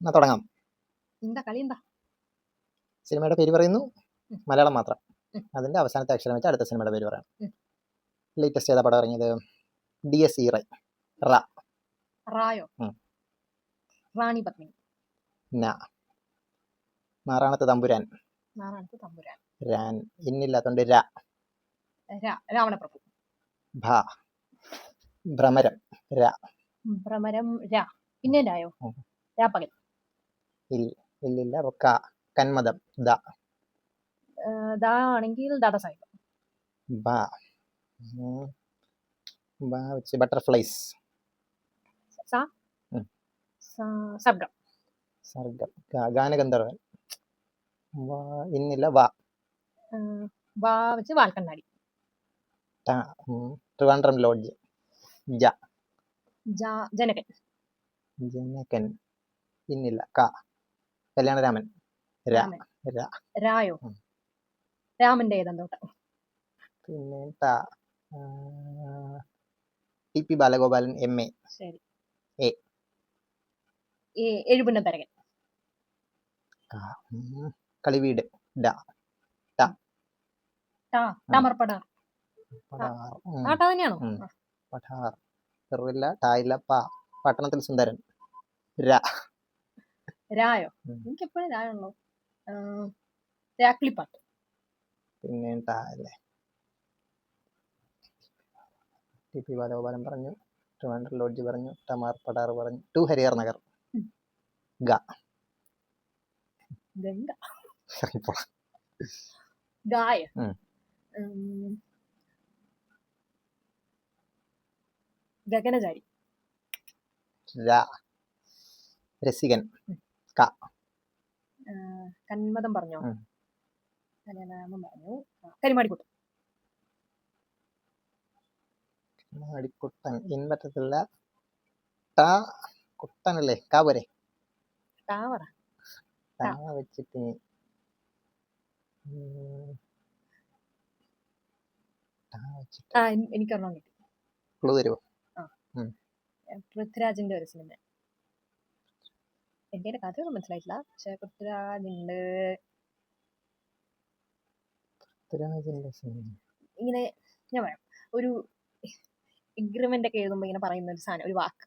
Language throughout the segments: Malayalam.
എന്നാ തുടങ്ങാം. എന്താ കളി എന്താ? സിനിമയുടെ പേര് പറയുന്നു. മലയാളം മാത്രം. അതിന്റെ അവസാനത്തെ അക്ഷരം വെച്ച് അടുത്ത സിനിമയുടെ പേര് പറയാം. ലേറ്റസ്റ്റ് ഏതാ പടം ഇറങ്ങിയത്? ഡി എസ് ഇ റൈ. റായോ? റാണി പത്മിനി നാറാണത്ത് തമ്പുരാൻ. നാറാണത്ത് തമ്പുരാൻ. രാൻ. ഇന്നില്ലാത്തോണ്ട് ര. രാവണപ്രഭു. ഭ. ഭ്രമരം. രാ. ഭ്രമരം രാ. പിന്നെ രായോ. രാപ്പകൽ ഇല്ലില്ല അപ്പൊ ക കന്മദം ദ. ദ ആണെങ്കിൽ ദാദാ സാഹിബ് ബ. ബ വെച്ച് ബട്ടർഫ്ലൈസ്. സ? സർഗം. സർഗം. ഗാനഗന്ധർവൻ. വ ഇന്നില്ല വ. വാ വെച്ച് വാൽക്കണ്ണാടി. ട്രിവാൻഡ്രം ലോഡ്ജ്. ജാ ജനകൻ. ജനകൻ. ഇന്നില്ല ക. കല്യാണരാമൻ. ര രാമൻ. ര. രായോ? ഉം. രാമന്റെ ഏതെന്തോട്ടം? പിന്നെ ആ, T P Balagopalan M A. ശരി. എഴുപുന്ന പരകൻ ഉം. കളിവീട് ഡ. ടാ ടമർപ്പടാർ പടാർ ഉം. ആ ടാ തന്നെയാണോ? ഉം. ആ. ചെറുവില്ല ടായില്ല പ. പട്ടണത്തിൽ സുന്ദരൻ. ര. രായോ. എനിക്ക് എപ്പോഴും രായുള്ളൂ. രാക്കിളിപ്പാട്ട്. പിന്നെ അല്ലേ? ടി പി ബാലഗോപാലൻ പറഞ്ഞു ട്രിവാൻഡ്രം ലോഡ്ജ് പറഞ്ഞു ടമാർ പടാർ പറഞ്ഞു ടു ഹരിഹർ നഗർ. ഗംഗ. ഗായ. ഉം. ഗഗനചാരി. രസികൻ. ഏഹ് കന്മതം പറഞ്ഞോ. കല്യാണരാമൻ പറഞ്ഞു? കരിമാടിക്കുട്ടൻ. കരിമാടിക്കുട്ടൻ. അടിക്കുട്ടൻ ഇൻ പറ്റത്തില്ല. ടാ കുട്ടനല്ലേ? കാ വരെ. ടാവറ ടാ. വെച്ചിട്ട് എനിക്കൊരെണ്ണം കിട്ടി. ക്ലൂ തരുമോ പൃഥ്വിരാജിന്റെ ഒരു സിനിമ. എന്റെ കഥയൊന്നും മനസ്സിലായിട്ടില്ല. പക്ഷെ പൃഥ്വിരാജുണ്ട് ഇങ്ങനെ ഞാൻ പറയാം. ഒരു എഗ്രിമെന്റ് ഒക്കെ എഴുതുമ്പോ ഇങ്ങനെ പറയുന്ന ഒരു സാധനം ഒരു വാക്ക്.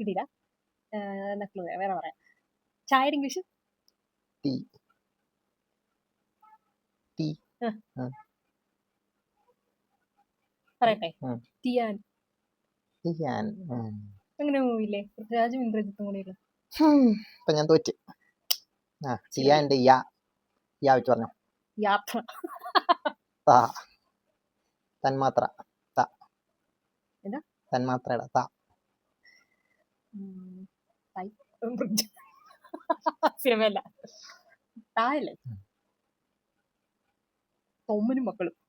കിട്ടിയില്ല. നക്ലു വേറെ പറയാം. ചായയുടെ ഇംഗ്ലീഷ് ടീ. ടീ. പറയട്ടെ. ഉം. ടിയാൻ ഞാൻ. അങ്ങനെ പൃഥ്വിരാജും ഇന്ദ്രജിത്തും. ഇപ്പൊ ഞാൻ തോറ്റ്. ആ യാ. യാ വെച്ച് പറഞ്ഞു. യാത്ര താ. തന്മാത്ര. ത. എന്താ? തന്മാത്രയുടെ ത. ഉം, തൈ. ബ്രിഡ്ജ് സിനിമയല്ല. തായല്ലേ? തൊമ്മനും മക്കളും.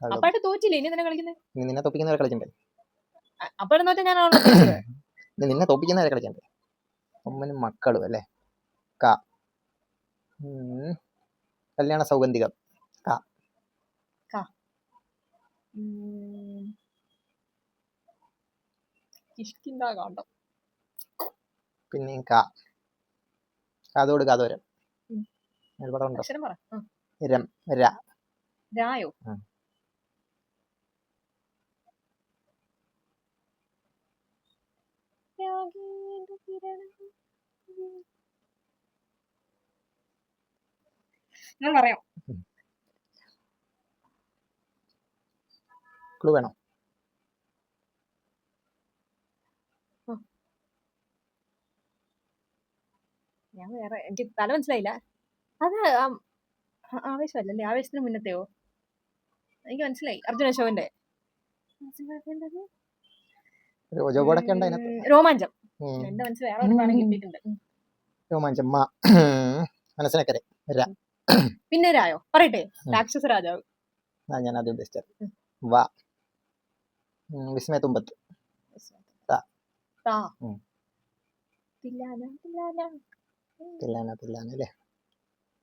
അപ്പായിട്ട് തോറ്റില്ലേ? ഇനി കളിക്കുന്നത് ഇനി നിന്നെ തോപ്പിക്കുന്നവരെ കളിക്കണ്ടേ? അപ്പായിട്ട് തോറ്റ? ഇനി നിന്നെ തോപ്പിക്കുന്നവരെ കളിക്കണ്ടേ? ഒമ്മനും മക്കളും അല്ലേ? ക. കല്യാണ സൗഗന്ധികം. ഉം. കിഷ്കിന്താ കാണ്ടം. പിന്നെ ക. കാതോട് കാതോരം. ഒരുപാട് ഉണ്ടോ? ര. രായോ? ഞാൻ പറയാം. ക്ലൂ വേണം? ഞാൻ വേറെ എനിക്ക് തല മനസ്സിലായില്ല. അത് ആവേശമല്ലല്ലേ? ആവേശത്തിന് മുന്നത്തെയോ? എനിക്ക് മനസ്സിലായി. അർജുന അശോകന്റെ. രോമാഞ്ചം. എന്റെ മനസ്സിൽ വേറെ ഒരു. കിട്ടിയിട്ടുണ്ട്. മനസ്സിനക്കരെ. പിന്നെ രായോ പറയട്ടെ. രാക്ഷസ രാജാവ്. ആ ഞാൻ ആദ്യം ഉദ്ദേശിച്ചത്. വാ. വിസ്മയ തുമ്പത്ത് ഉം. തില്ലാന തില്ലാന. അല്ലേ?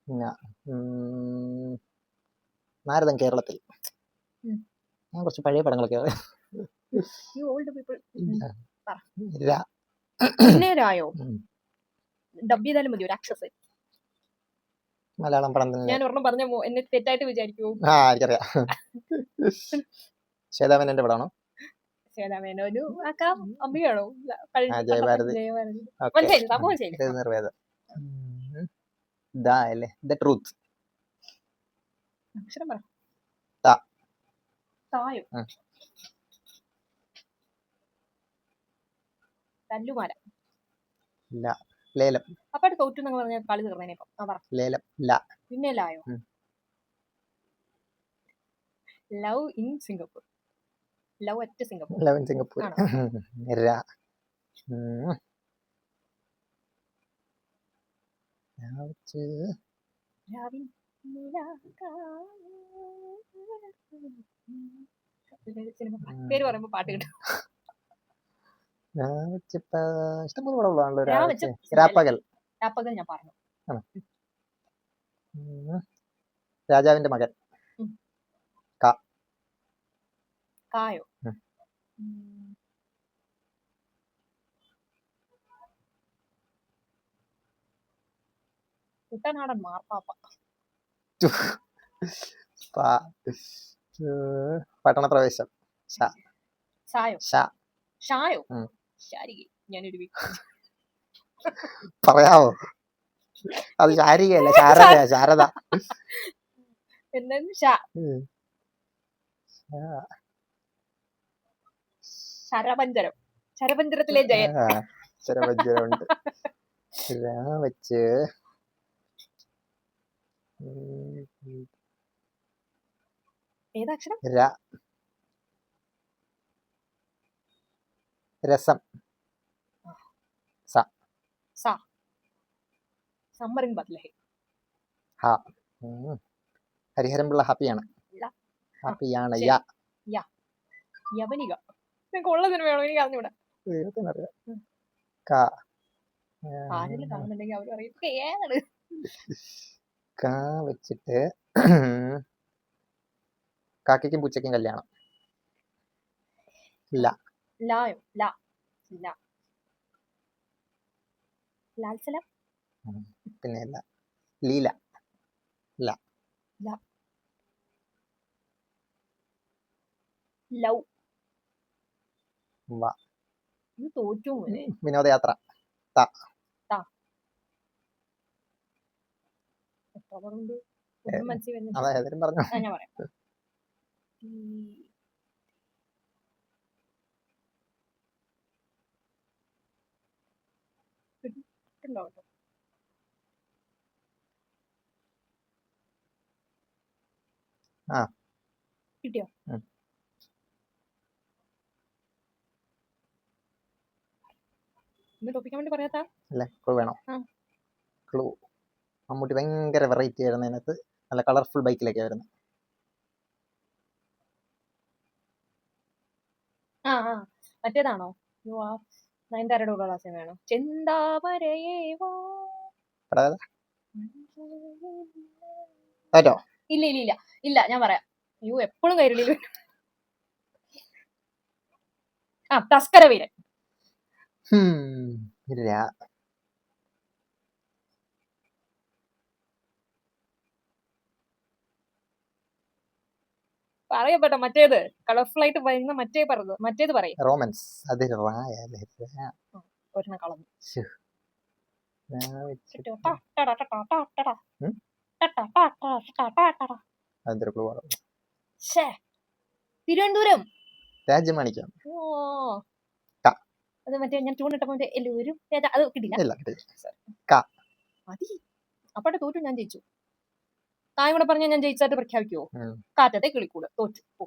പിന്നെ ഉം, നാരദൻ കേരളത്തിൽ. ഉം. ഞാൻ കുറച്ച് പഴയ പടങ്ങളൊക്കെ ഓൾഡ് പീപ്പിൾ പറ. രാ. പിന്നെ രായോ. ഡബ് ചെയ്താലും മതി ഒരു ആക്സസ് മലയാളം പടം ഞാൻ ഒരെണ്ണം പറഞ്ഞ എന്നെ തെറ്റായിട്ട് വിചാരിക്കൂ ആ എനിക്കറിയാം. ശ്വേതാമേനന്റെ പടമാണോ? ശ്വേതാമേനോനു ആക്കാം. അമ്പിയാണോ ആ, ജയഭാരതി. മനസ്സിലായില്ലേ സംഭവം മനസ്സിലായില്ലേ നിർവേദം. ദാ അല്ലേ? The truth. അക്ഷരം പറ. തായോ? തല്ലുമാല. ഇല്ല ലേലം. അപ്പാട്ട് തോറ്റു എന്നൊക്കെ പറഞ്ഞാൽ കളി തീർന്നേനെ ഇപ്പം. ആ പറ. ലേലം ഇല്ല പിന്നെ ലായോ? ഉം. Love in Singapore. Love at Singapore. Eleven Singapore. ആണോ? രാ. ഉം. രാ വെച്ച് രാവിൻ സിനിമ പേര് പറയുമ്പോ പാട്ട് കിട്ടും. ഇഷ്ടംപോലെ രാപ്പകൽ. ഞാൻ പറഞ്ഞു. ഉം. രാജാവിന്റെ മകൻ. കായോ? ഉം. ഉം. കുട്ടനാടൻ മാർപ്പാപ്പ. പാ- പട്ടണപ്രവേശം. ഷായോ സായോ ഷാ ഷായോ ഉം. ശാരിക ഞാനൊരു പറയാവോ? അത് ശാരികയല്ല ശാരദ. ശാരദ ശരപഞ്ചരം ശരപഞ്ചരത്തിലെ ജയൻ. വെച്ച്. ഏതാക്ഷരം രസം. സാ. സമ്മറിൻ ബത്ലഹേ ഉം. ഹരിഹരൻ പിള്ള ഹാപ്പിയാണ് ഇല്ല. ഹാപ്പിയാണ്. യാ. യവനിക. നിങ്ങൾക്ക് ഉള്ള സിനിമയാണോ? എനിക്ക് അറിഞ്ഞൂടാ. ദൈവത്തിനറിയാം ഉം. ക. ആരെങ്കിലും കാണുന്നുണ്ടെങ്കിൽ അവർ പറയും ഏതാണ്? കാ വെച്ചിട്ട് കാക്കയ്ക്കും പൂച്ചയ്ക്കും കല്യാണം. ലായോ ലാ ലാ. ലാൽസല? പിന്നെ ല. ലീല. ലൗ. വ. ഇത് തോറ്റു മോനെ. വിനോദയാത്ര. എത്ര പടമുണ്ട് ഒന്നും മനസ്സിൽ വരുന്നില്ല. അതെ ഏതായാലും പറഞ്ഞു. ഞാൻ പറയാം. ഈ- കേട്ടോ? കിട്ടിയോ? ടോപ്പിക്കാൻ വേണ്ടി പറയാത്ത? അല്ലേ ക്ലൂ വേണം. ക്ലൂ മമ്മൂട്ടി ഭയങ്കര വെറൈറ്റി ആയിരുന്നു അതിനകത്ത്. നല്ല കളർഫുൾ ബൈക്കിലൊക്കെ വരുന്നത് ആ ആ. മറ്റേതാണോ? യു ആ നയൻതാരയുടെ കൂടെ സിനിമയാണോ ചെന്താമരയേ വാ. എടാ, ഇല്ല ഇല്ല ഇല്ല. ഇല്ല ഞാൻ പറയാം. അയ്യോ എപ്പോഴും കൈരളിയിൽ വരും. ആ തസ്കര വീരൻ. പറയപ്പെട്ട മറ്റേത് കളർഫുൾ ആയിട്ട് വരുന്ന മറ്റേ പറഞ്ഞത് മറ്റേത് പറയും റോമൻസ് അത്. ഒരെണ്ണം കളഞ്ഞു. തിരുവനന്തപുരം രാജമാണിക്കാം അത് മറ്റേ ഞാൻ ചൂണ്ടിട്ടപ്പോ എല്ലാവരും? അത് കിട്ടില്ല അപ്പോട്ടെ തോറ്റു ഞാൻ ജയിച്ചു കൂടെ പറഞ്ഞാൽ ഞാൻ ജയിച്ചായിട്ട് പ്രഖ്യാപിക്കുവോ? കാറ്റത്തെ കിളിക്കൂട്. തോറ്റു. പോ.